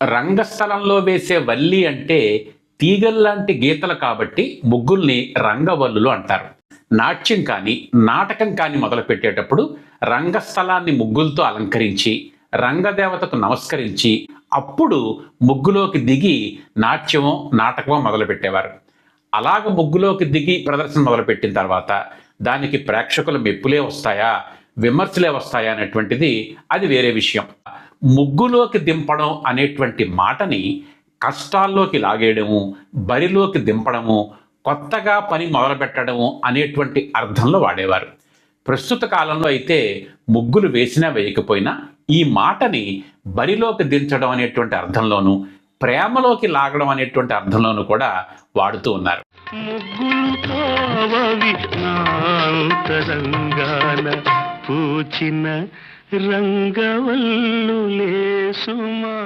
రంగస్థలంలో వేసే వల్లి అంటే తీగల్లాంటి గీతలు కాబట్టి ముగ్గుల్ని రంగవల్లులు అంటారు. నాట్యం కానీ నాటకం కానీ మొదలుపెట్టేటప్పుడు రంగస్థలాన్ని ముగ్గులతో అలంకరించి రంగదేవతకు నమస్కరించి అప్పుడు ముగ్గులోకి దిగి నాట్యమో నాటకమో మొదలుపెట్టేవారు. అలాగ ముగ్గులోకి దిగి ప్రదర్శన మొదలుపెట్టిన తర్వాత దానికి ప్రేక్షకుల మెప్పులే వస్తాయా విమర్శలే వస్తాయా అనేటువంటిది అది వేరే విషయం. ముగ్గులోకి దింపడం అనేటువంటి మాటని కష్టాల్లోకి లాగేయడము బరిలోకి దింపడము కొత్తగా పని మొదలుపెట్టడము అనేటువంటి అర్థంలో వాడేవారు. ప్రస్తుత కాలంలో అయితే ముగ్గులు వేసినా వేయకపోయినా ఈ మాటని బరిలోకి దించడం అనేటువంటి అర్థంలోనూ ప్రేమలోకి లాగడం అనేటువంటి అర్థంలోనూ కూడా వాడుతూ ఉన్నారు. ముగ్గులు పూచిన రంగవల్లులే సుమా.